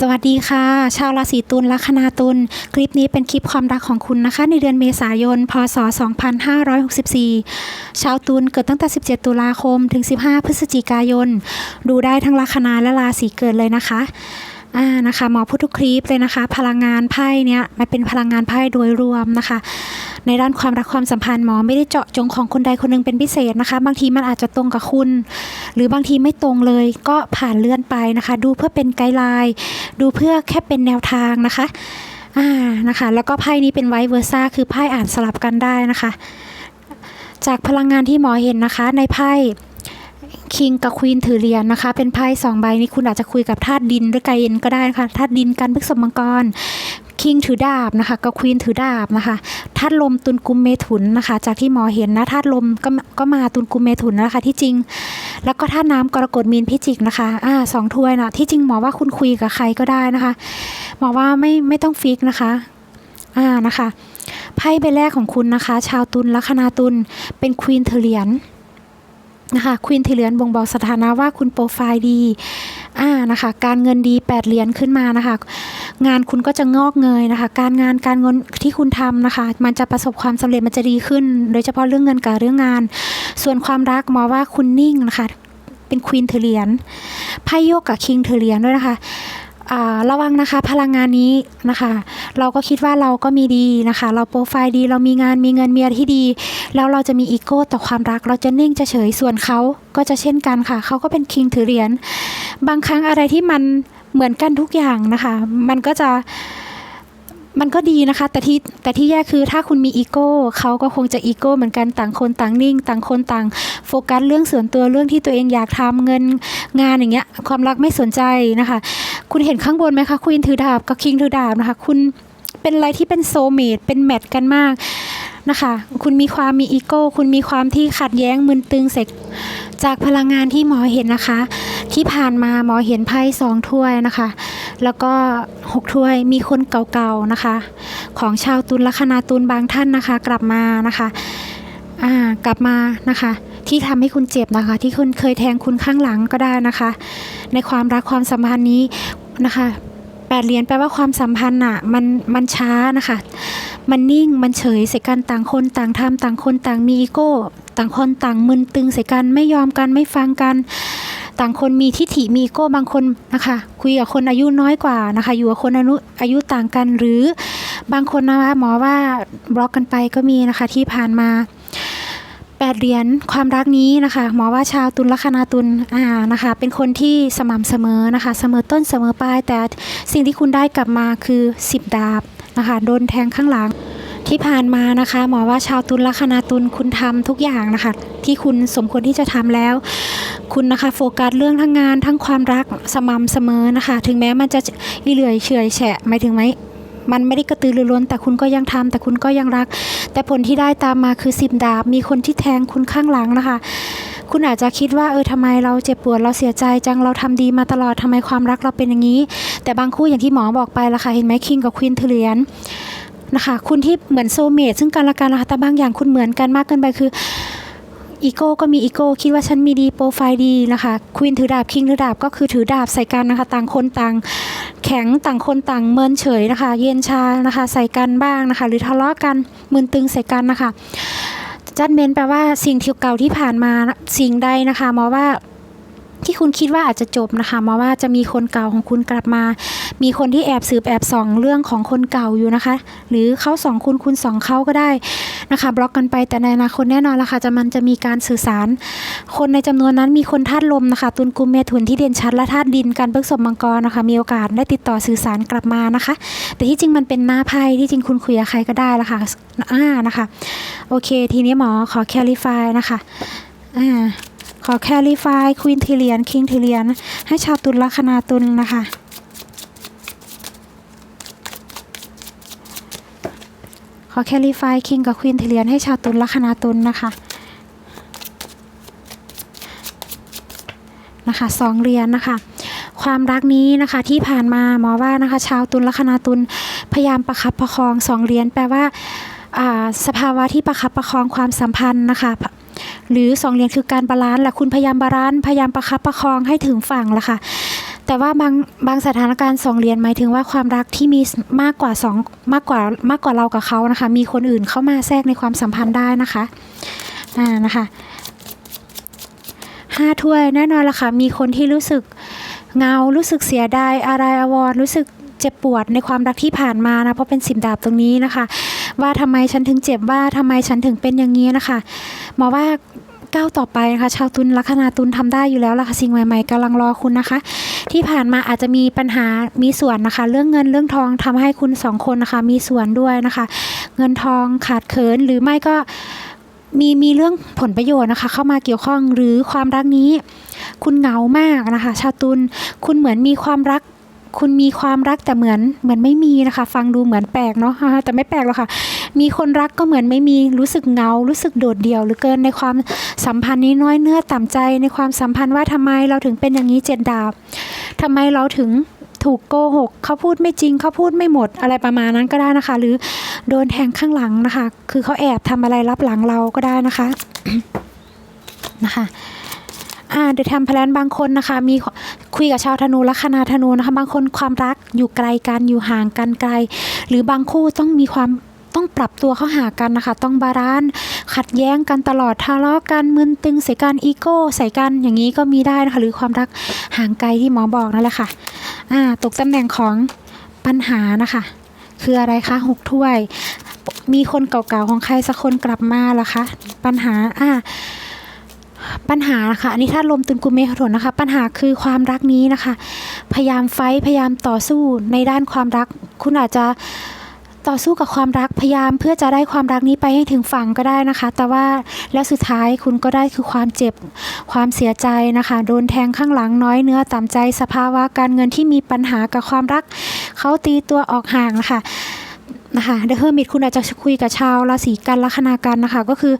สวัสดีค่ะ ชาวราศีตุลลัคนาตุลคลิปนี้เป็นคลิปความรักของคุณนะคะ ในเดือนเมษายน พศ 2564 ชาวตุลเกิดตั้งแต่ 17 ตุลาคมถึง 15 พฤศจิกายน ดูได้ทั้งลัคนาและราศีเกิดเลยนะคะ อ่านะคะหมอพูดทุกคลิปเลยนะคะ พลังงานไพ่เนี้ยมันเป็นพลังงานไพ่โดยรวมนะคะ ในด้านความรักความสัมพันธ์หมอไม่ได้เจาะจงของคนใดคนหนึ่งเป็นพิเศษนะคะ บางทีมันอาจจะตรงกับคุณ หรือบางทีไม่ตรงเลยก็ผ่านเลื่อนไปนะคะ ดูเพื่อเป็นไกด์ไลน์ดูเพื่อแค่เป็นแนวทางนะคะอ่านะคะแล้วก็ไพ่นี้เป็นไวเวอร์ซ่าคือไพ่อ่านสลับกันได้นะคะ จากพลังงานที่หมอเห็นนะคะในไพ่ คิงกับควีนถือเหรียญนะคะ เป็นไพ่สองใบนี้คุณอาจจะคุยกับธาตุดินหรือไกเย็นก็ได้นะคะธาตุดินกันพฤกษบมังกรคิงถือดาบนะคะกับควีนถือดาบนะคะธาตุลมตุลกุมเมถุนนะคะ จากที่หมอเห็นนะธาตุลมก็ก็มาตุลกุมเมถุนนะคะ ที่จริง แล้วก็ธาตุน้ำกรกฎมีนพิจิกนะคะอ่าสองถ้วยนะที่จริงหมอว่าคุณคุยกับใครก็ได้นะคะหมอว่าไม่ไม่ต้องฟิกนะคะอ่านะคะไพ่ใบแรกของคุณนะคะ ชาวตุลลัคนาตุลเป็นควีนเทเหรียญ นะคะควีนเทเหรียญบ่งบอกสถานะว่าคุณโปรไฟล์ดีอ่านะคะการเงินดีแปดเหรียญขึ้นมานะคะงานคุณก็จะงอกเงยนะคะ การงานการเงินที่คุณทำนะคะ มันจะประสบความสำเร็จมันจะดีขึ้น โดยเฉพาะเรื่องเงินกับเรื่องงาน ส่วนความรักมอว่าคุณนิ่งนะคะเป็นควีนเทเหรียญไพ่โยกกับคิงเทเหรียญด้วยนะคะ ระวังนะคะพลังงานนี้นะคะ เราก็คิดว่าเราก็มีดีนะคะ เราโปรไฟล์ดีเรามีงานมีเงินมีอะไรที่ดี แล้วเราจะมีอีโก้ต่อความรัก เราจะนิ่งจะเฉยส่วนเขาก็จะเช่นกันค่ะ เขาก็เป็นคิงถือเหรียญบางครั้งอะไรที่มันเหมือนกันทุกอย่างนะคะ มันก็จะมันก็ดีนะคะ แต่ที่แต่ที่แย่คือถ้าคุณมีอีโก้เขาก็คงจะอีโก้เหมือนกันต่างคนต่างนิ่ง ต่างคนต่าง โฟกัสเรื่องส่วนตัวเรื่องที่ตัวเองอยากทำเงินงานอย่างเงี้ยความรักไม่สนใจนะคะ คุณเห็นข้างบนไหมคะควีนถือดาบกับคิงถือดาบนะคะ คุณเป็นอะไรที่เป็นโซเมตเป็นแมทกันมากนะคะ คุณมีความมีอีโก้ คุณมีความที่ขัดแย้งมึนตึงเสกจากพลังงานที่หมอเห็นนะคะ ที่ผ่านมาหมอเห็นไพ่สองถ้วยนะคะ แล้วก็หกถ้วยมีคนเก่าๆนะคะ ของชาวตุลลัคนาตุลบางท่านนะคะ กลับมานะคะ อ่ากลับมานะคะ ที่ทำให้คุณเจ็บนะคะ ที่คุณเคยแทงคุณข้างหลังก็ได้นะคะ ในความรักความสัมพันธ์นี้นะคะแปดเหรียญแปลว่าความสัมพันธ์อะมันมันช้านะคะ มันนิ่งมันเฉยใส่กันต่างคนต่างทำต่างคนต่างมีอีโก้ ต่างคนต่างมึนตึงใส่กันไม่ยอมกันไม่ฟังกัน ต่างคนมีทิฐิมีอีโก้บางคนนะคะ คุยกับคนอายุน้อยกว่านะคะ อยู่กับคนอายุอายุต่างกันหรือบางคนนะคะหมอว่าบล็อกกันไปก็มีนะคะที่ผ่านมา แปดเหรียญความรักนี้นะคะหมอว่าชาวตุลลัคนาตุลอ่านะคะ เป็นคนที่สม่ำเสมอนะคะ เสมอต้นเสมอปลายแต่สิ่งที่คุณได้กลับมาคือสิบดาบนะคะโดนแทงข้างหลังที่ผ่านมานะคะหมอว่าชาวตุลลัคนาตุลคุณทำทุกอย่างนะคะ ที่คุณสมควรที่จะทำแล้ว คุณนะคะโฟกัสเรื่องทั้งงานทั้งความรักสม่ำเสมอนะคะ ถึงแม้มันจะอีเหลื่อยเฉอยแฉะหมายถึงไหม มันไม่ได้กระตือรือร้น แต่คุณก็ยังทำแต่คุณก็ยังรัก แต่ผลที่ได้ตามมาคือสิบดาบ มีคนที่แทงคุณข้างหลังนะคะ คุณอาจจะคิดว่าเออทำไมเราเจ็บปวดเราเสียใจจังเราทำดีมาตลอดทำไมความรักเราเป็นอย่างนี้ แต่บางคู่อย่างที่หมอบอกไปละค่ะเห็นไหมคิงกับควีนเทเลียนนะคะคุณที่เหมือนโซเมตซึ่งกันและกันนะคะแต่บางอย่างคุณเหมือนกันมากเกินไปคือ อีโก้ก็มีอีโก้คิดว่าฉันมีดีโปรไฟล์ดีนะคะควีนถือดาบคิงถือดาบก็คือถือดาบใส่กันนะคะต่างคนต่างแข็งต่างคนต่างเมินเฉยนะคะ เย็นชานะคะ ใส่กันบ้างนะคะ หรือทะเลาะกันมึนตึงใส่กันนะคะจัดเมนแปลว่าสิ่งที่เก่าที่ผ่านมาสิ่งใดนะคะหมอว่า ที่คุณคิดว่าอาจจะจบนะคะมอว่าจะมีคนเก่าของคุณกลับมา มีคนที่แอบสืบแอบส่องเรื่องของคนเก่าอยู่นะคะ หรือเขาสองคุณคุณสองเขาก็ได้นะคะบล็อกกันไปแต่ในอนาคตแน่นอนละค่ะจะมันจะมีการสื่อสาร คนในจำนวนนั้นมีคนธาตุลมนะคะ ตุลกุมเมถุนที่เด่นชัดและธาตุดินการเบิกสมมังกรนะคะมีโอกาสได้ติดต่อสื่อสารกลับมานะคะ แต่ที่จริงมันเป็นหน้าไพ่ที่จริงคุณคุยกับใครก็ได้ละค่ะอ่านะคะโอเค ทีนี้หมอขอแคลิฟายนะคะอ่า ขอแคลิฟายควีนเทเลียนคิงเทเลียนให้ชาวตุลลัคนาตุลนะคะ ขอแคลิฟายคิงกับควีนเทเลียนให้ชาวตุลลัคนาตุลนะคะนะคะสองเหรียญนะคะความรักนี้นะคะที่ผ่านมาหมอว่านะคะ ชาวตุลลัคนาตุลพยายามประคับประคองสองเหรียญแปลว่าอ่าสภาวะที่ประคับประคองความสัมพันธ์นะคะ หรือสองเหรียญคือการบาลานซ์แหละคุณพยายามบาลานซ์พยายามประคับประคองให้ถึงฝั่งละค่ะแต่ว่าบางบางสถานการณ์สองเหรียญหมายถึงว่าความรักที่มีมากกว่าสองมากกว่ามากกว่าเรากับเขานะคะ มีคนอื่นเข้ามาแทรกในความสัมพันธ์ได้นะคะอ่านะคะห้าถ้วยแน่นอนละค่ะมีคนที่รู้สึกเงารู้สึกเสียดายอะไรอาวรรู้สึกเจ็บปวดในความรักที่ผ่านมานะเพราะเป็นสิบดาบตรงนี้นะคะ ว่าทำไมฉันถึงเจ็บว่าทำไมฉันถึงเป็นอย่างนี้นะคะหมอว่าก้าวต่อไปนะคะชาวตุลลัคนาตุลทำได้อยู่แล้วล่ะค่ะสิ่งใหม่ๆกำลังรอคุณนะคะ ที่ผ่านมาอาจจะมีปัญหามีส่วนนะคะ เรื่องเงินเรื่องทองทำให้คุณสองคนนะคะ มีส่วนด้วยนะคะ เงินทองขาดเขินหรือไม่ก็มีมีเรื่องผลประโยชน์นะคะ เข้ามาเกี่ยวข้องหรือความรักนี้ คุณเหงามากนะคะ ชาวตุลคุณเหมือนมีความรัก คุณมีความรักแต่เหมือนเหมือนไม่มีนะคะ ฟังดูเหมือนแปลกเนาะแต่ไม่แปลกหรอกค่ะ มีคนรักก็เหมือนไม่มีรู้สึกเงา รู้สึกโดดเดี่ยวหรือเกินในความสัมพันธ์นี้น้อยเนื้อต่ำใจในความสัมพันธ์ว่าทำไมเราถึงเป็นอย่างนี้เจ็ดดาบทำไมเราถึงถูกโกหกเขาพูดไม่จริงเขาพูดไม่หมดอะไรประมาณนั้นก็ได้นะคะ หรือโดนแทงข้างหลังนะคะ คือเขาแอบทำอะไรรับหลังเราก็ได้นะคะนะคะ อ่าเดอะแทมเพลนบางคนนะคะ มีคุยกับชาวธนูลัคนาธนูนะคะ บางคนความรักอยู่ไกลกันอยู่ห่างกันไกล หรือบางคู่ต้องมีความต้องปรับตัวเข้าหากันนะคะ ต้องบาลานซ์ขัดแย้งกันตลอดทะเลาะกันมึนตึงใส่กันอีโก้ใส่กันอย่างนี้ก็มีได้นะคะ หรือความรักห่างไกลที่หมอบอกนั่นแหละค่ะอ่าตกตำแหน่งของปัญหานะคะ คืออะไรคะหกถ้วย มีคนเก่าๆของใครสักคนกลับมาเหรอคะ ปัญหาอ่า ปัญหาค่ะอันนี้ถ้าลมตุนกุมเมฆถนนะคะ ปัญหาคือความรักนี้นะคะ พยายามไฟพยายามต่อสู้ในด้านความรัก คุณอาจจะต่อสู้กับความรักพยายามเพื่อจะได้ความรักนี้ไปให้ถึงฝั่งก็ได้นะคะ แต่ว่าแล้วสุดท้ายคุณก็ได้คือความเจ็บความเสียใจนะคะ โดนแทงข้างหลังน้อยเนื้อต่ำใจสภาวะการเงินที่มีปัญหากับความรักเขาตีตัวออกห่างนะคะ นะคะเดอะเฮอร์มิตคุณอาจจะคุยกับชาวราศีกันลัคนากันนะคะ ก็คือ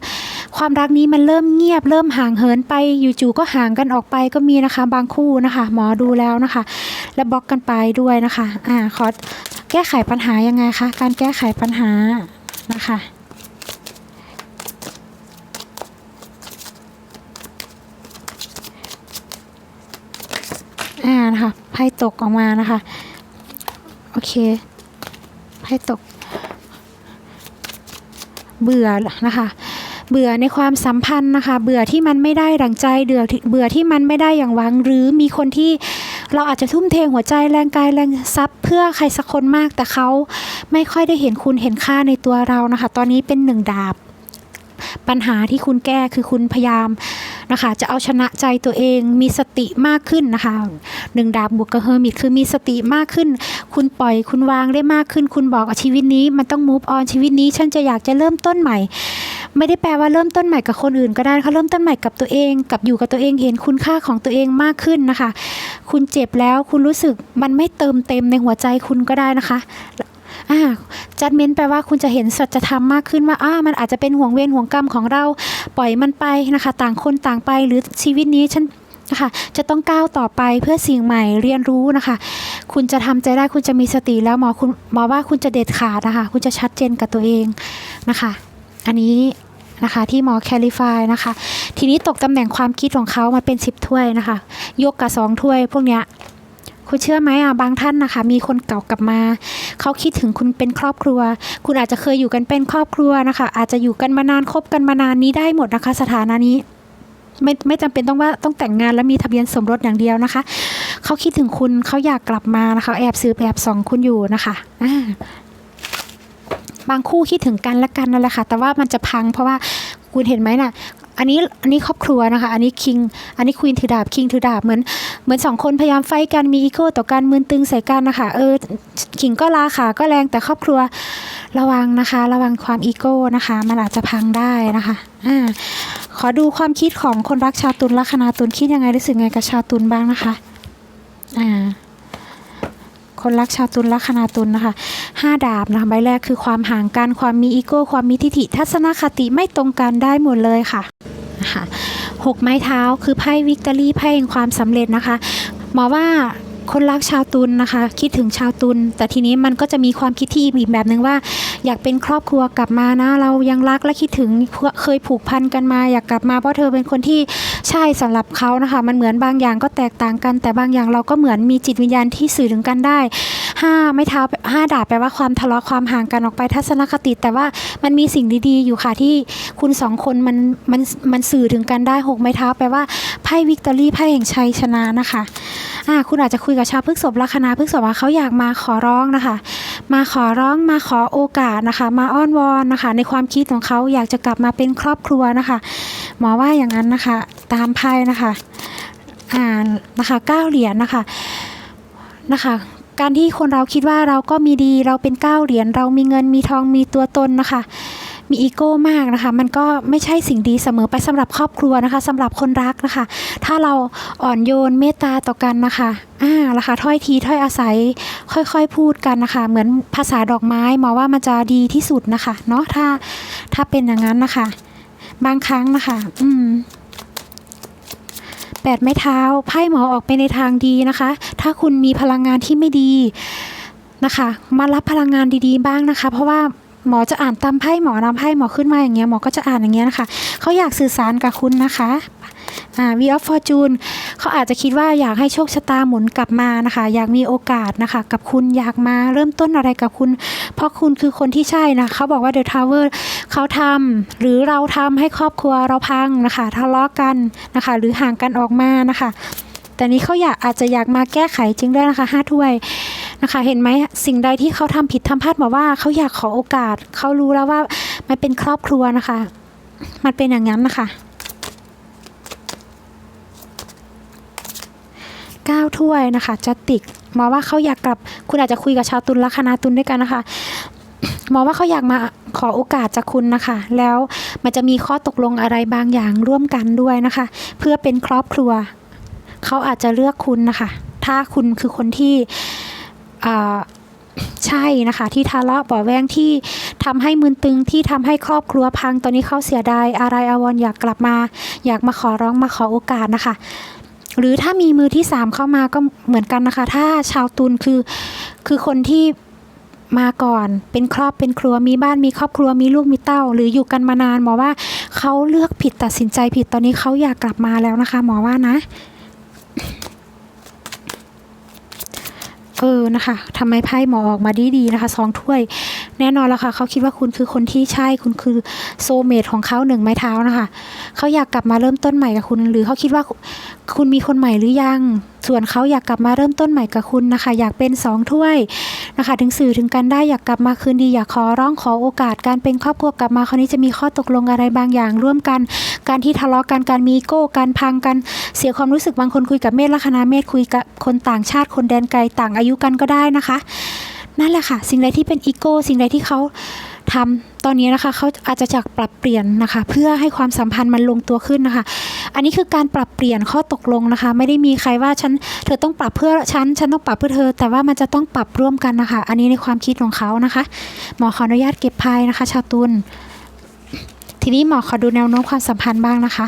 ความรักนี้มันเริ่มเงียบ เริ่มห่างเหินไปอยู่จู่ก็ห่างกันออกไปก็มีนะคะ บางคู่นะคะ หมอดูแล้วนะคะ และบล็อกกันไปด้วยนะคะอ่าขอแก้ไขปัญหายังไงคะการแก้ไขปัญหานะคะอ่านะคะไพ่ตกออกมานะคะ โอเคไพ่ตก เบื่อนะคะ เบื่อในความสัมพันธ์นะคะ เบื่อที่มันไม่ได้ดังใจเบื่อเบื่อที่มันไม่ได้อย่างหวัง หรือมีคนที่เราอาจจะทุ่มเทหัวใจแรงกายแรงทรัพย์ เพื่อใครสักคนมากแต่เขาไม่ค่อยได้เห็นคุณเห็นค่าในตัวเรานะคะ ตอนนี้เป็นหนึ่งดาบปัญหาที่คุณแก้คือคุณพยายาม นะคะ จะเอาชนะใจตัวเองมีสติมากขึ้นนะคะหนึ่งดาบบวกกับเฮอร์มิตคือมีสติมากขึ้น คุณปล่อยคุณวางได้มากขึ้น คุณบอกว่าชีวิตนี้มันต้อง move on ชีวิตนี้ ฉันจะอยากจะเริ่มต้นใหม่ ไม่ได้แปลว่าเริ่มต้นใหม่กับคนอื่นก็ได้เขาเริ่มต้นใหม่กับตัวเอง กับอยู่กับตัวเองเห็นคุณค่าของตัวเองมากขึ้นนะคะ คุณเจ็บแล้วคุณรู้สึกมันไม่เติมเต็มในหัวใจคุณก็ได้นะคะ อ่าจัดเมนแปลว่าคุณจะเห็นสัจธรรมมากขึ้นว่าอ่ามันอาจจะเป็นห่วงเวรห่วงกรรมของเราปล่อยมันไปนะคะ ต่างคนต่างไปหรือชีวิตนี้ฉันนะคะจะต้องก้าวต่อไปเพื่อสิ่งใหม่เรียนรู้นะคะ คุณจะทำใจได้คุณจะมีสติแล้วหมอคุณหมอว่าคุณจะเด็ดขาดนะคะ คุณจะชัดเจนกับตัวเองนะคะ อันนี้นะคะที่หมอแคลิฟายนะคะ ทีนี้ตกตำแหน่งความคิดของเขามาเป็นสิบถ้วยนะคะ ยกกับสองถ้วยพวกเนี้ย คุณเชื่อไหมอะบางท่านนะคะ มีคนเก่ากลับมา เขาคิดถึงคุณเป็นครอบครัว คุณอาจจะเคยอยู่กันเป็นครอบครัวนะคะ อาจจะอยู่กันมานานคบกันมานานนี้ได้หมดนะคะ สถานะนี้ ไม่ไม่จำเป็นต้องว่าต้องแต่งงานแล้วมีทะเบียนสมรสอย่างเดียวนะคะ เขาคิดถึงคุณเขาอยากกลับมานะคะ แอบซื้อแอบส่องคุณอยู่นะคะอ่าบางคู่คิดถึงกันและกันนั่นแหละค่ะ แต่ว่ามันจะพังเพราะว่าคุณเห็นไหมน่ะ อันนี้อันนี้ครอบครัวนะคะ อันนี้คิง อันนี้ควีนถือดาบคิงถือดาบเหมือนเหมือนสองคนพยายามไฟกันมีอีโก้ต่อกันมืนตึงใส่กันนะคะเออขิงก็ลาขาก็แรงแต่ครอบครัวระวังนะคะ ระวังความอีโก้นะคะมันอาจจะพังได้นะคะอ่าขอดูความคิดของคนรักชาวตุลลัคนาตุลคิดยังไงรู้สึกไงกับชาวตุลบ้างนะคะอ่า คนรักชาวตุลลัคนาตุลนะคะห้าดาบนะคะใบแรกคือความห่างกันความมีอีโก้ความมีทิฐิทัศนคติไม่ตรงกันได้หมดเลยค่ะนะคะหกไม้เท้าคือไพ่วิกตอรี่ไพ่แห่งความสำเร็จนะคะหมอว่า คนรักชาวตุลนะคะ คิดถึงชาวตุลแต่ทีนี้มันก็จะมีความคิดที่อีกแบบหนึ่งว่า อยากเป็นครอบครัวกลับมานะ เรายังรักและคิดถึงเคยผูกพันกันมา อยากกลับมาเพราะเธอเป็นคนที่ใช่สำหรับเขานะคะ มันเหมือนบางอย่างก็แตกต่างกัน แต่บางอย่างเราก็เหมือนมีจิตวิญญาณที่สื่อถึงกันได้ห้าไม่เท้าห้าดาบแปลว่าความทะเลาะความห่างกันออกไปทัศนคติ แต่ว่ามันมีสิ่งดีๆ อยู่ค่ะที่คุณสองคนมันมันมันสื่อถึงกันได้หกไม้เท้าแปลว่าไพ่วิกตอรี่ไพ่แห่งชัยชนะนะคะอ่าคุณอาจจะคุยกับชาวพฤกษภลัคนาพฤกษภว่าเขาอยากมาขอร้องนะคะ มาขอร้องมาขอโอกาสนะคะ มาอ้อนวอนนะคะ ในความคิดของเขาอยากจะกลับมาเป็นครอบครัวนะคะ หมอว่าอย่างนั้นนะคะ ตามไพ่นะคะอ่านนะคะเก้าเหรียญนะคะนะคะการที่คนเราคิดว่าเราก็มีดีเราเป็นเก้าเหรียญเรามีเงินมีทองมีตัวตนนะคะ มีอีโก้มากนะคะ มันก็ไม่ใช่สิ่งดีเสมอไปสำหรับครอบครัวนะคะสำหรับคนรักนะคะ ถ้าเราอ่อนโยนเมตตาต่อกันนะคะอ่าละค่ะถ้อยทีถ้อยอาศัยค่อยๆพูดกันนะคะ เหมือนภาษาดอกไม้หมอว่ามันจะดีที่สุดนะคะเนาะถ้าถ้าเป็นอย่างนั้นนะคะ บางครั้งนะคะ อืมแปดไม้เท้าไพ่หมอออกไปในทางดีนะคะ ถ้าคุณมีพลังงานที่ไม่ดีนะคะ มารับพลังงานดีๆบ้างนะคะ เพราะว่า หมอจะอ่านตามไพ่หมอนำไพ่หมอขึ้นมาอย่างเงี้ยหมอก็จะอ่านอย่างเงี้ยนะคะเขาอยากสื่อสารกับคุณนะคะอ่า V of Fortune เขาอาจจะคิดว่าอยากให้โชคชะตาหมุนกลับมานะคะ อยากมีโอกาสนะคะ กับคุณอยากมาเริ่มต้นอะไรกับคุณ เพราะคุณคือคนที่ใช่นะเขาบอกว่า The Tower เขาทำหรือเราทำให้ครอบครัวเราพังนะคะทะเลาะกันนะคะ หรือห่างกันออกมานะคะ แต่นี้เขาอยากอาจจะอยากมาแก้ไขจริงด้วยนะคะห้าถ้วย นะคะ เห็นไหมสิ่งใดที่เขาทำผิดทำพลาดบอว่าเขาอยากขอโอกาส เขารู้แล้วว่ามันเป็นครอบครัวนะคะ มันเป็นอย่างนั้นนะคะเก้าถ้วยนะคะจะติกมอว่าเขาอยากกลับ คุณอาจจะคุยกับชาวตุลลัคนาตุลด้วยกันนะคะหมอว่าเขาอยากมาขอโอกาสจากคุณนะคะ แล้วมันจะมีข้อตกลงอะไรบางอย่างร่วมกันด้วยนะคะ เพื่อเป็นครอบครัว เขาอาจจะเลือกคุณนะคะ ถ้าคุณคือคนที่ ใช่นะคะ ที่ทะเลาะเบ่อแว้งที่ทำให้มึนตึงที่ทำให้ครอบครัวพังตอนนี้เขาเสียดายอะไรอาวรอยากกลับมา อยากมาขอร้องมาขอโอกาสนะคะ หรือถ้ามีมือที่สามเข้ามาก็เหมือนกันนะคะ ถ้าชาวตุลคือคือคนที่มาก่อนเป็นครอบเป็นครัวมีบ้านมีครอบครัวมีลูกมีเต้า หรืออยู่กันมานานหมอว่าเขาเลือกผิดตัดสินใจผิดตอนนี้เขาอยากกลับมาแล้วนะคะ หมอว่านะ เออนะคะทำไมไพ่หมอออกมาดีดีๆนะคะสองถ้วย แน่นอนแล้วค่ะเขาคิดว่าคุณคือคนที่ใช่คุณคือโซเมดของเขาหนึ่งไม้เท้านะคะเขาอยากกลับมาเริ่มต้นใหม่กับคุณ หรือเขาคิดว่าคุณมีคนใหม่หรือยัง ส่วนเขาอยากกลับมาเริ่มต้นใหม่กับคุณนะคะ อยากเป็นสองถ้วยนะคะ ถึงสื่อถึงกันได้อยากกลับมาคืนดี อยากขอร้องขอโอกาส การเป็นครอบครัวกลับมาคราวนี้จะมีข้อตกลงอะไรบางอย่าง ร่วมกัน การที่ทะเลาะกันการมีอีโก้การพังกันเสียความรู้สึกบางคนคุยกับเมธลัคนาเมธคุยกับคนต่างชาติคนแดนไกลต่างอายุกันก็ได้นะคะ นั่นแหละค่ะ สิ่งใดที่เป็นอีโก้สิ่งใดที่เขา ทำตอนนี้นะคะเขาอาจจะจากปรับเปลี่ยนนะคะ เพื่อให้ความสัมพันธ์มันลงตัวขึ้นนะคะ อันนี้คือการปรับเปลี่ยนข้อตกลงนะคะ ไม่ได้มีใครว่าฉันเธอต้องปรับเพื่อฉันฉันต้องปรับเพื่อเธอ แต่ว่ามันจะต้องปรับร่วมกันนะคะ อันนี้ในความคิดของเขานะคะ หมอขออนุญาตเก็บพายนะคะ ชาวตุลทีนี้หมอขอดูแนวโน้มความสัมพันธ์บ้างนะคะ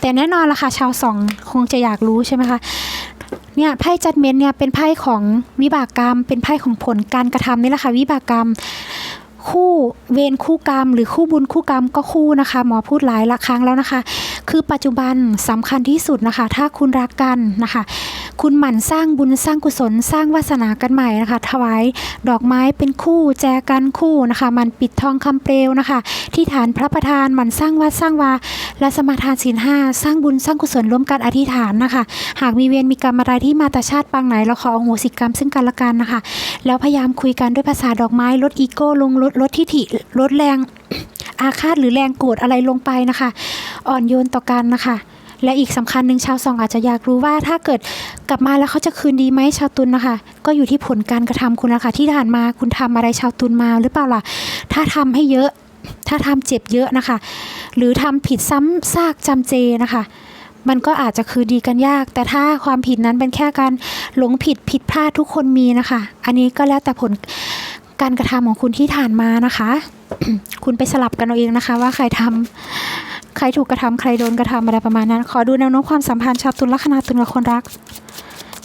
แต่แน่นอนละค่ะชาวสองคงจะอยากรู้ใช่ไหมคะเนี่ยไพ่จัดเมนเนี่ยเป็นไพ่ของวิบากกรรม เป็นไพ่ของผลการกระทำนี่แหละค่ะวิบากกรรม คู่เวรคู่กรรม หรือคู่บุญคู่กรรมก็คู่นะคะ หมอพูดหลายละครั้งแล้วนะคะ คือปัจจุบันสำคัญที่สุดนะคะ ถ้าคุณรักกันนะคะ คุณหมั่นสร้างบุญสร้างกุศลสร้างวาสนากันใหม่นะคะ ถวายดอกไม้เป็นคู่แจกันคู่นะคะ มันปิดทองคำเปลวนะคะ ที่ฐานพระประธานหมั่นสร้างวัดสร้างวาและสมาทานศีลห้าสร้างบุญสร้างกุศลร่วมกันอธิษฐานนะคะ หากมีเวรมีกรรมอะไรที่มาแต่ชาติปางไหนเราขออโหสิกรรมซึ่งกันและกันนะคะ แล้วพยายามคุยกันด้วยภาษาดอกไม้ลดอีโก้ลงลดลดทิฐิลดแรงอาฆาตหรือแรงโกรธอะไรลงไปนะคะ อ่อนโยนต่อกันนะคะ และอีกสำคัญหนึ่งชาวสองอาจจะอยากรู้ว่าถ้าเกิดกลับมาแล้วเขาจะคืนดีไหมชาวตุลนะคะ ก็อยู่ที่ผลการกระทำคุณนะคะที่ผ่านมาคุณทำอะไรชาวตุลมาหรือเปล่าล่ะถ้าทำให้เยอะ ถ้าทำเจ็บเยอะนะคะ หรือทำผิดซ้ำซากจำเจนะคะมันก็อาจจะคือดีกันยาก แต่ถ้าความผิดนั้นเป็นแค่การหลงผิดผิดพลาดทุกคนมีนะคะ อันนี้ก็แล้วแต่ผลการกระทำของคุณที่ผ่านมานะคะ คุณไปสลับกันเอาเองนะคะ ว่าใครทำใครถูกกระทำใครโดนกระทำอะไรประมาณนั้น ขอดูแนวโน้มความสัมพันธ์ชาวตุลลัคนาตุลกับคนรัก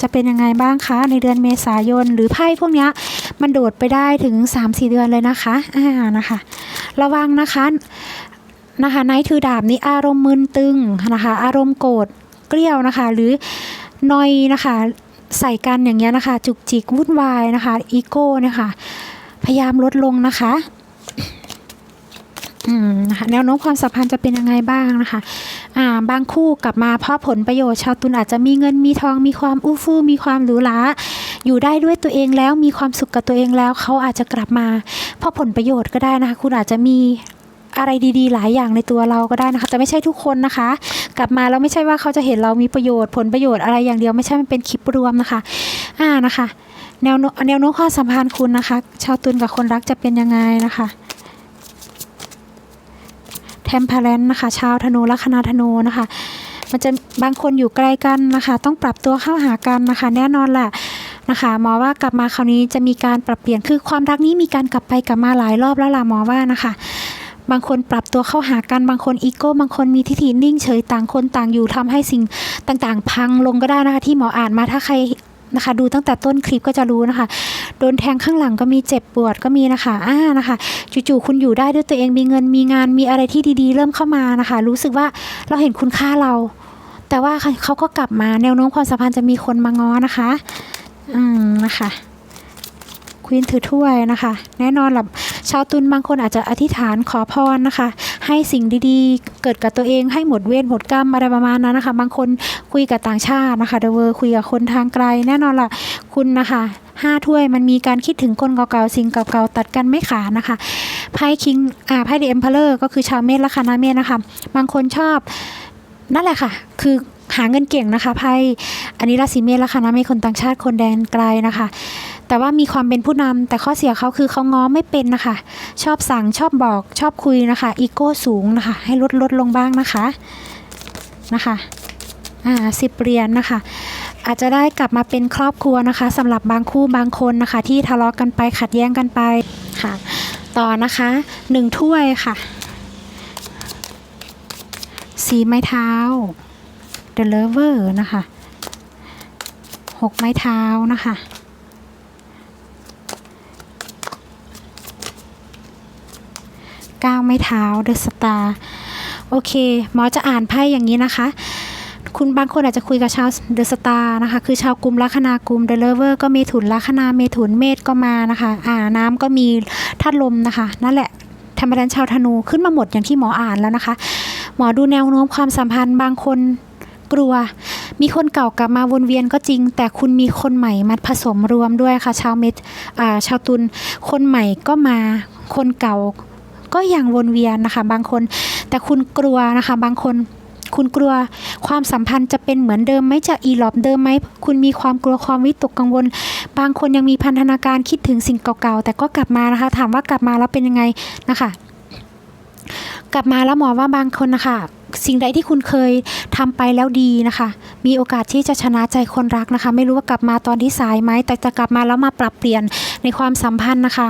จะเป็นยังไงบ้างคะในเดือนเมษายน หรือไพ่พวกนี้มันโดดไปได้ถึง 3-4 เดือนเลยนะคะอ่านะคะ ระวังนะคะนะคะไนท์ถือดาบนี้อารมณ์มึนตึงนะคะ อารมณ์โกรธเกลี้ยวนะคะ หรือนอยนะคะใส่กันอย่างเงี้ยนะคะ จุกจิกวุ่นวายนะคะอีโก้เนี่ยค่ะพยายามลดลงนะคะ นะคะแนวโน้มความสัมพันธ์จะเป็นยังไงบ้างนะคะอ่าบางคู่กลับมาเพราะผลประโยชน์ชาวตุลอาจจะมีเงินมีทองมีความอู้ฟู่มีความหรูหราอยู่ได้ด้วยตัวเองแล้วมีความสุขกับตัวเองแล้วเขาอาจจะกลับมาเพราะผลประโยชน์ก็ได้นะคะ คุณอาจจะมีอะไรดี ๆ หลายอย่างในตัวเราก็ได้นะคะแต่ไม่ใช่ทุกคนนะคะ กลับมาแล้วไม่ใช่ว่าเขาจะเห็นเรามีประโยชน์ผลประโยชน์อะไรอย่างเดียวไม่ใช่มันเป็นคลิปรวมนะคะ อ่านะคะ แนวโน้มแนวโน้มความสัมพันธ์คุณนะคะ ชาวตุลกับคนรักจะเป็นยังไงนะคะ เทมเพลนนะคะ ชาวธนูลัคนาธนูนะคะ มันจะบางคนอยู่ไกลกันนะคะ ต้องปรับตัวเข้าหากันนะคะ แน่นอนแหละนะคะหมอว่ากลับมาคราวนี้จะมีการปรับเปลี่ยนคือความรักนี้มีการกลับไปกลับมาหลายรอบแล้วล่ะหมอว่านะคะ บางคนปรับตัวเข้าหากันบางคนอีโก้บางคนมีทิฏฐินิ่งเฉยต่างคนต่างอยู่ทำให้สิ่งต่างๆ พังลงก็ได้นะคะ ที่หมออ่านมาถ้าใคร นะคะ ดูตั้งแต่ต้นคลิปก็จะรู้นะคะ โดนแทงข้างหลังก็มีเจ็บปวดก็มีนะคะอ่านะคะจู่ๆคุณอยู่ได้ด้วยตัวเองมีเงินมีงานมีอะไรที่ดีๆ เริ่มเข้ามานะคะ รู้สึกว่าเราเห็นคุณค่าเรา แต่ว่าเขาก็กลับมาแนวโน้มความสัมพันธ์จะมีคนมาง้อนะคะ อืมนะคะ ควีนถือถ้วยนะคะ แน่นอนหลับชาวตุลบางคนอาจจะอธิษฐานขอพรนะคะ ให้สิ่งดีๆ เกิดกับตัวเองให้หมดเวรหมดกรรมอะไรประมาณนั้นนะคะ บางคนคุยกับต่างชาตินะคะเดเวอร์คุยกับคนทางไกล แน่นอนล่ะคุณนะคะห้าถ้วยมันมีการคิดถึงคนเก่าๆสิ่งเก่าๆตัดกันไม่ขาดนะคะไพ่คิงอ่าไพ่เดอะเอ็มเพลอร์ก็คือชาวเมษและคานาเมษนะคะ บางคนชอบนั่นแหละค่ะ คือ หาเงินเก่งนะคะไพ่อันนี้ราศีเมษแล้วค่ะนะม่คนต่างชาติคนแดนไกลนะคะ แต่ว่ามีความเป็นผู้นำแต่ข้อเสียเขาคือเขาง้อไม่เป็นนะคะ ชอบสั่งชอบบอกชอบคุยนะคะอีโก้สูงนะคะ ให้ลดลดลงบ้างนะคะนะคะอ่าสิบเหรียญนะคะอาจจะได้กลับมาเป็นครอบครัวนะคะสำหรับบางคู่บางคนนะคะ ที่ทะเลาะกันไปขัดแย้งกันไปค่ะ ต่อนะคะหนึ่งถ้วยค่ะ สีไม้เท้า The Lover นะคะหกไม้เท้านะคะเก้าไม้เท้า The Star โอเค หมอจะอ่านไพ่อย่างนี้นะคะ คุณบางคนอาจจะคุยกับชาวเดอะสตาร์นะคะ คือชาวกลุ่มลัคนากลุ่มเดลเลเวอร์ก็เมถุนลัคนาเมถุนเมษก็มานะคะ อ่าน้ำก็มีธาตุลมนะคะ นั่นแหละธรรมดานชาวธนูขึ้นมาหมดอย่างที่หมออ่านแล้วนะคะ หมอดูแนวโน้มความสัมพันธ์บางคน กลัว มีคนเก่ากลับมาวนเวียนก็จริง แต่คุณมีคนใหม่มาผสมรวมด้วยค่ะ ชาวเมษอ่าชาวตุลคนใหม่ก็มาคนเก่าก็ยังวนเวียนนะคะ บางคน แต่คุณกลัวนะคะ บางคนคุณกลัวความสัมพันธ์จะเป็นเหมือนเดิมไหมจะอีหลอบเดิมไหมคุณมีความกลัวความวิตกกังวล บางคนยังมีพันธนาการคิดถึงสิ่งเก่าๆ แต่ก็กลับมานะคะ ถามว่ากลับมาแล้วเป็นยังไงนะคะ กลับมาแล้วหมอว่าบางคนนะคะ สิ่งใดที่คุณเคยทำไปแล้วดีนะคะ มีโอกาสที่จะชนะใจคนรักนะคะ ไม่รู้ว่ากลับมาตอนที่สายไหมแต่จะกลับมาแล้วมาปรับเปลี่ยนในความสัมพันธ์นะคะ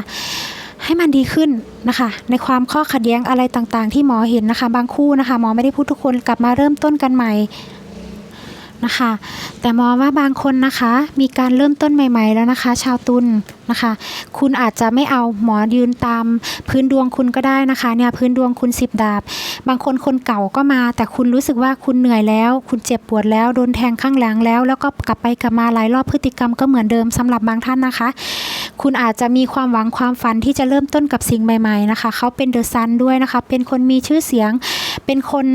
ให้มันดีขึ้นนะคะ ในความข้อขัดแย้งอะไรต่างๆ ที่หมอเห็นนะคะ บางคู่นะคะ หมอไม่ได้พูดทุกคนกลับมาเริ่มต้นกันใหม่ นะคะ แต่หมอว่าบางคนนะคะ มีการเริ่มต้นใหม่ ๆ แล้วนะคะ ชาวตุลนะคะ คุณอาจจะไม่เอาหมอยืนตามพื้นดวงคุณก็ได้นะคะเนี่ยพื้นดวงคุณสิบดาบ บางคนคนเก่าก็มา แต่คุณรู้สึกว่าคุณเหนื่อยแล้ว คุณเจ็บปวดแล้วโดนแทงข้างหลังแล้ว แล้วก็กลับไปกลับมาหลายรอบพฤติกรรมก็เหมือนเดิมสำหรับบางท่านนะคะ คุณอาจจะมีความหวังความฝันที่จะเริ่มต้นกับสิ่งใหม่ๆนะคะ เขาเป็นเดอะซันด้วยนะคะ เป็นคนมีชื่อเสียง เป็นคน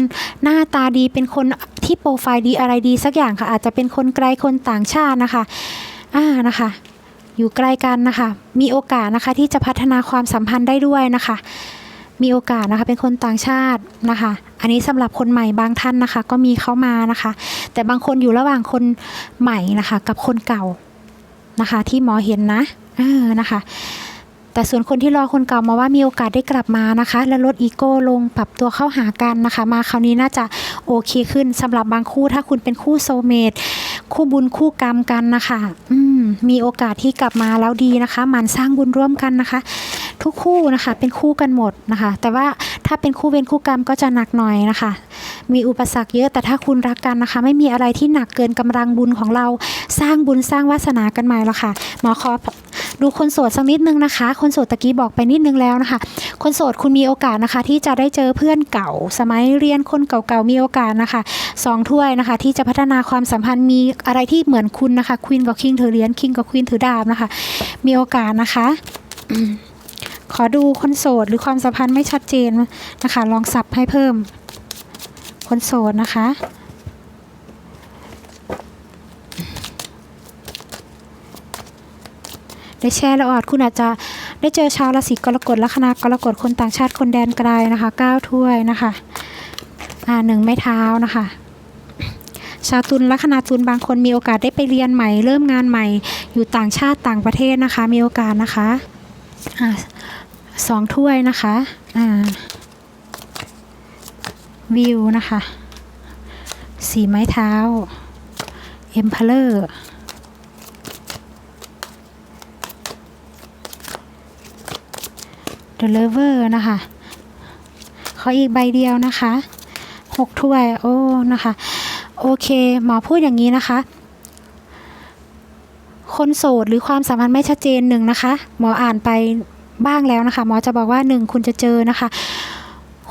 หน้าตาดี เป็นคนที่โปรไฟล์ดีอะไรดีสักอย่างค่ะ อาจจะเป็นคนไกลคนต่างชาตินะคะอ่านะคะ อยู่ใกล้กันนะคะ มีโอกาสนะคะที่จะพัฒนาความสัมพันธ์ได้ด้วยนะคะมีโอกาสนะคะเป็นคนต่างชาตินะคะ อันนี้สำหรับคนใหม่บางท่านนะคะ ก็มีเข้ามานะคะ แต่บางคนอยู่ระหว่างคนใหม่นะคะ กับคนเก่านะคะ ที่หมอเห็นนะ เออนะคะ แต่ส่วนคนที่รอคนเก่ามาว่ามีโอกาสได้กลับมานะคะ และลดอีโก้ลงปรับตัวเข้าหากันนะคะ มาคราวนี้น่าจะโอเคขึ้นสำหรับบางคู่ถ้าคุณเป็นคู่โซเมตคู่บุญคู่กรรมกันนะคะ อืมมีโอกาสที่กลับมาแล้วดีนะคะมันสร้างบุญร่วมกันนะคะ ทุกคู่นะคะเป็นคู่กันหมดนะคะ แต่ว่าถ้าเป็นคู่เวรคู่กรรมก็จะหนักหน่อยนะคะ มีอุปสรรคเยอะแต่ถ้าคุณรักกันนะคะ ไม่มีอะไรที่หนักเกินกำลังบุญของเราสร้างบุญสร้างวาสนากันใหม่แล้วค่ะหมอขอ ดูคนโสดสักนิดนึงนะคะ คนโสดตะกี้บอกไปนิดนึงแล้วนะคะ คนโสดคุณมีโอกาสนะคะ ที่จะได้เจอเพื่อนเก่า สมัยเรียนคนเก่าๆมีโอกาสนะคะสองถ้วยนะคะ ที่จะพัฒนาความสัมพันธ์มีอะไรที่เหมือนคุณนะคะควีนกับคิงถือเหรียญคิงกับควีนถือดาบนะคะ มีโอกาสนะคะขอดูคนโสดหรือความสัมพันธ์ไม่ชัดเจนนะคะ ลองสับให้เพิ่ม คนโสดนะคะ ได้แชร์และออดคุณอาจจะได้เจอชาวราศีกรกฎลัคนากรกฎคนต่างชาติคนแดนไกลนะคะเก้าถ้วยนะคะอ่าหนึ่งไม้เท้านะคะชาวตุลลัคนาตุลบางคนมีโอกาสได้ไปเรียนใหม่ เริ่มงานใหม่ อยู่ต่างชาติต่างประเทศนะคะ มีโอกาสนะคะอ่าสองถ้วยนะคะอ่าวิวนะคะ สีไม้เท้าเอ็มพเลอร์ The Lover นะคะขออีกใบเดียวนะคะหกถ้วยโอ้นะคะโอเคหมอพูดอย่างนี้นะคะ คนโสดหรือความสัมพันธ์ไม่ชัดเจนหนึ่งนะคะ หมออ่านไปบ้างแล้วนะคะหมอจะบอกว่าหนึ่งคุณจะเจอนะคะ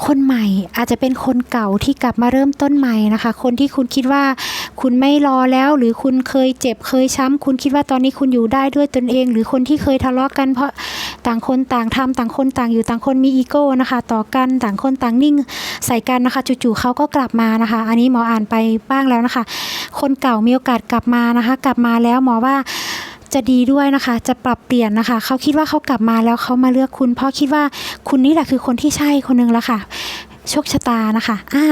คนใหม่อาจจะเป็นคนเก่าที่กลับมาเริ่มต้นใหม่นะคะ คนที่คุณคิดว่าคุณไม่รอแล้วหรือคุณเคยเจ็บเคยช้ำ คุณคิดว่าตอนนี้คุณอยู่ได้ด้วยตนเอง หรือคนที่เคยทะเลาะกันเพราะ ต่างคนต่างทำต่างคนต่างอยู่ต่างคนมีอีโก้นะคะ ต่อกันต่างคนต่างนิ่งใส่กันนะคะ จู่ๆเขาก็กลับมานะคะ อันนี้หมออ่านไปบ้างแล้วนะคะ คนเก่ามีโอกาสกลับมานะคะ กลับมาแล้วหมอว่าจะดีด้วยนะคะ จะปรับเปลี่ยนนะคะ เขาคิดว่าเขากลับมาแล้วเขามาเลือกคุณเพราะคิดว่าคุณนี่แหละคือคนที่ใช่คนหนึงแล้วค่ะโชคชะตานะคะ อ่า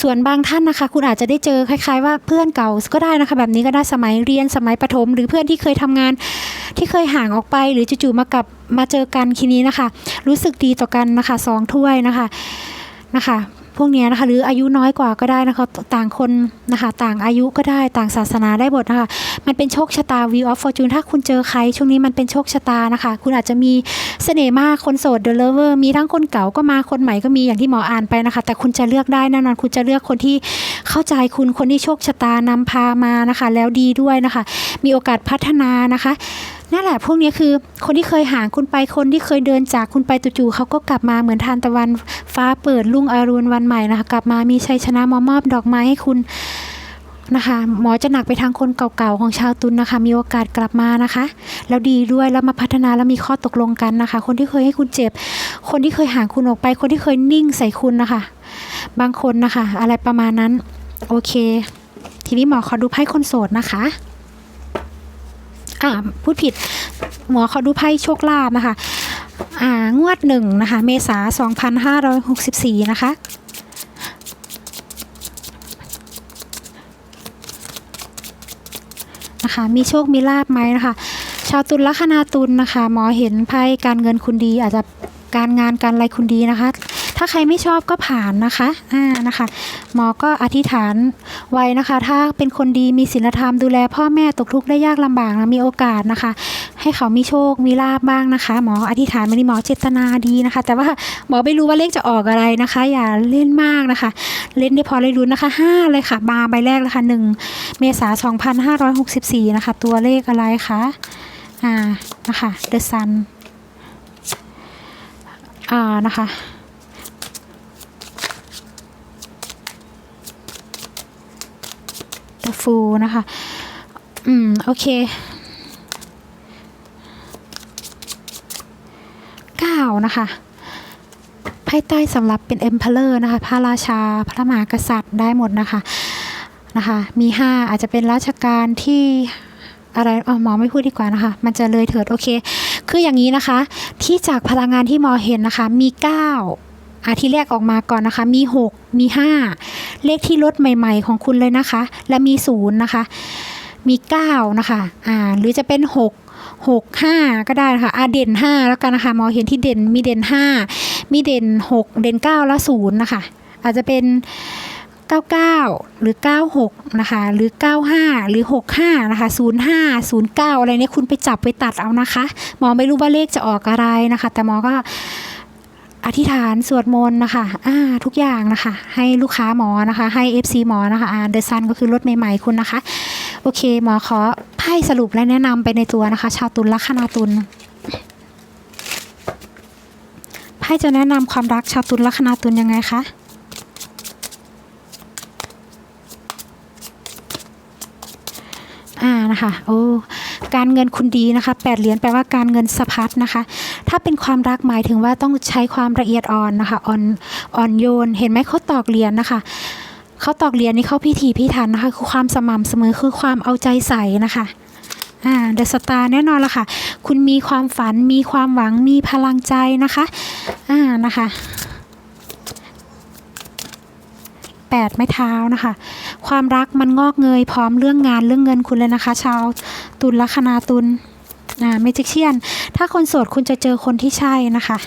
ส่วนบางท่านนะคะ คุณอาจจะได้เจอคล้ายๆ ว่าเพื่อนเก่าก็ได้นะคะ แบบนี้ก็ได้สมัยเรียนสมัยประถม หรือเพื่อนที่เคยทำงานที่เคยห่างออกไป หรือจู่ๆมากลับ มาเจอกันทีนี้นะคะ รู้สึกดีต่อกันนะคะสองถ้วยนะคะนะคะพวกนี้นะคะหรืออายุน้อยกว่าก็ได้นะคะต่างคนนะคะต่างอายุก็ได้ต่างศาสนาได้หมดนะคะมันเป็นโชคชะตา view of fortune ถ้าคุณเจอใคร ช่วงนี้มันเป็นโชคชะตานะคะ คุณอาจจะมีเสน่ห์มากคนโสด the lover มีทั้งคนเก่าก็มาคนใหม่ก็มีอย่างที่หมออ่านไปนะคะ แต่คุณจะเลือกได้แน่นอนคุณจะเลือกคนที่เข้าใจคุณคนที่โชคชะตานำพามานะคะ แล้วดีด้วยนะคะ มีโอกาสพัฒนานะคะ นั่นแหละพวกนี้คือคนที่เคยห่างคุณไปคนที่เคยเดินจากคุณไปจู่ๆเขาก็กลับมาเหมือนทานตะวันฟ้าเปิดรุ่งอรุณวันใหม่นะคะกลับมามีชัยชนะมามอบดอกไม้ให้คุณนะคะหมอจะหนักไปทางคนเก่าๆของชาวตุลนะคะ มีโอกาสกลับมานะคะ แล้วดีด้วยแล้วมาพัฒนาแล้วมีข้อตกลงกันนะคะ คนที่เคยให้คุณเจ็บ คนที่เคยห่างคุณออกไป คนที่เคยนิ่งใส่คุณนะคะ บางคนนะคะ อะไรประมาณนั้น โอเค ทีนี้หมอขอดูไพ่คนโสดนะคะ อ่าพูดผิด หมอเขาดูไพ่โชคลาภนะคะอ่างวดหนึ่งนะคะเมษา2564นะคะนะคะมีโชคมีลาบไหมนะคะ ชาวตุลลัคนาตุลนะคะ หมอเห็นไพ่การเงินคุณดี อาจจะการงานการอะไรคุณดีนะคะ ถ้าใครไม่ชอบก็ผ่านนะคะอ่านะคะ หมอก็อธิษฐานไว้นะคะ ถ้าเป็นคนดีมีศีลธรรมดูแล พ่อแม่ตกทุกข์ได้ยากลำบากนะมีโอกาสนะคะ ให้เขามีโชคมีลาบบ้างนะคะ หมออธิษฐานไม่ได้หมอเจตนาดีนะคะ แต่ว่าหมอไม่รู้ว่าเลขจะออกอะไรนะคะ อย่าเล่นมากนะคะ เล่นได้พอเลยรู้นะคะห้าเลยค่ะมาใบแรกเลยค่ะหนึ่งเมษา2564 นะคะ ตัวเลขอะไรคะอ่านะคะ The Sun อ่านะคะ The Fool นะคะ อืม โอเคเก้านะคะไพ่ใต้สำหรับเป็น Emperor นะคะ พระราชา พระมหากษัตริย์ได้หมดนะคะ นะคะ มีห้าอาจจะเป็นราชการที่อะไรอ๋อหมอไม่พูดดีกว่านะคะ มันจะเลยเถิด โอเค คืออย่างนี้นะคะ ที่จากพลังงานที่หมอเห็นนะคะ มีเก้าอาทีแรกออกมาก่อนนะคะ มีหกมีห้า เลขที่ลดใหม่ ๆ ของคุณเลยนะคะ และมีศูนย์นะคะ มีเก้านะคะอ่าหรือจะเป็นหกหกห้าก็ได้นะคะอ่าเด่นห้าแล้วกันนะคะหมอเห็นที่เด่นมีเด่นห้ามีเด่นหกเด่นเก้าและศูนย์นะคะ อาจจะเป็น 99 หรือ 96 นะคะ หรือ 95 หรือ 65 นะคะ 05 09 อะไรเนี่ยคุณไปจับไปตัดเอานะคะหมอไม่รู้ว่าเลขจะออกอะไรนะคะ แต่หมอก็ อธิษฐานสวดมนต์นะคะอ่าทุกอย่างนะคะ ให้ลูกค้าหมอนะคะ ให้ FC หมอนะคะอ่าเดซันก็คือรถใหม่ๆคุณนะคะ โอเคหมอขอไพ่สรุปและแนะนำไปในตัวนะคะ ชาวตุลลัคนาตุลไพ่จะแนะนำความรักชาวตุลลัคนาตุลยังไงคะอ่านะคะโอ้ การเงินคุณดีนะคะแปดเหรียญแปลว่าการเงินสะพัดนะคะ ถ้าเป็นความรักหมายถึงว่าต้องใช้ความละเอียดอ่อนนะคะอ่อนอ่อนโยน เห็นไหมเขาตอกเหรียญนะคะเขาตอกเหรียญนี่เขาพิถีพิถันนะคะคือความสม่ำเสมอคือความเอาใจใส่นะคะอ่าเดอะสตาร์แน่นอนละค่ะ คุณมีความฝันมีความหวังมีพลังใจนะคะอ่านะคะแปดไม้เท้านะคะ ความรักมันงอกเงยพร้อมเรื่องงานเรื่องเงินคุณเลยนะคะ ชาว ตุลลัคนาตุลอ่าเมจิกเชียน ถ้าคนโสดคุณจะเจอคนที่ใช่นะคะ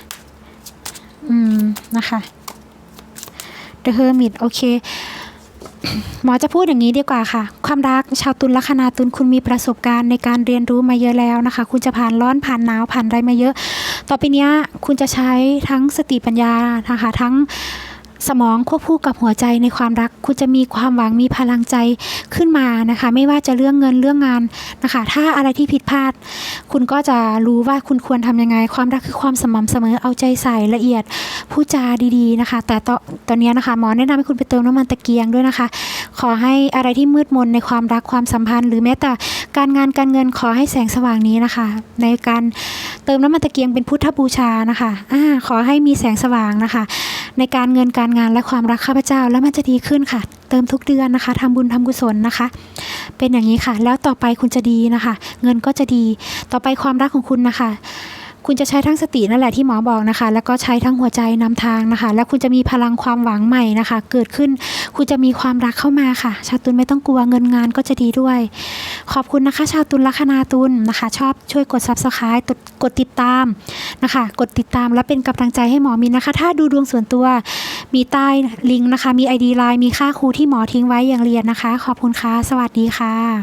อืม นะคะ The Hermit โอเคหมอจะพูดอย่างนี้ดีกว่าค่ะ ความรักชาวตุลลัคนาตุลคุณมีประสบการณ์ในการเรียนรู้มาเยอะแล้วนะคะ คุณจะผ่านร้อนผ่านหนาวผ่านอะไรมาเยอะ ต่อไปนี้คุณจะใช้ทั้งสติปัญญานะคะทั้ง สมองควบคู่กับหัวใจในความรัก คุณจะมีความหวังมีพลังใจขึ้นมานะคะ ไม่ว่าจะเรื่องเงินเรื่องงานนะคะ ถ้าอะไรที่ผิดพลาด คุณก็จะรู้ว่าคุณควรทำยังไง ความรักคือความสม่ำเสมอเอาใจใส่ละเอียดพูดจาดีๆนะคะ แต่ตอนตอนนี้นะคะหมอแนะนำให้คุณไปเติมน้ำมันตะเกียงด้วยนะคะ ขอให้อะไรที่มืดมนในความรักความสัมพันธ์ หรือแม้แต่การงานการเงินขอให้แสงสว่างนี้นะคะ ในการเติมน้ำมันตะเกียงเป็นพุทธบูชานะคะอ่าขอให้มีแสงสว่างนะคะ ในการเงินการงานและความรักข้าพเจ้าแล้วมันจะดีขึ้นค่ะ เติมทุกเดือนนะคะทำบุญทำกุศลนะคะ เป็นอย่างนี้ค่ะ แล้วต่อไปคุณจะดีนะคะ เงินก็จะดี ต่อไปความรักของคุณนะคะ คุณจะใช้ทั้งสตินั่นแหละที่หมอบอกนะคะ แล้วก็ใช้ทั้งหัวใจนำทางนะคะ แล้วคุณจะมีพลังความหวังใหม่นะคะ เกิดขึ้นคุณจะมีความรักเข้ามาค่ะ ชาวตุลไม่ต้องกลัวเงินงานก็จะดีด้วย ขอบคุณนะคะ ชาวตุลลัคนาตุลนะคะ ชอบช่วยกด subscribe กดกดติดตามนะคะ กดติดตามและเป็นกำลังใจให้หมอมินนะคะ ถ้าดูดวงส่วนตัวมีใต้ลิงก์นะคะ มี ID ไลน์มีค่าครูที่หมอทิ้งไว้อย่างเรียนนะคะ ขอบคุณค่ะ สวัสดีค่ะ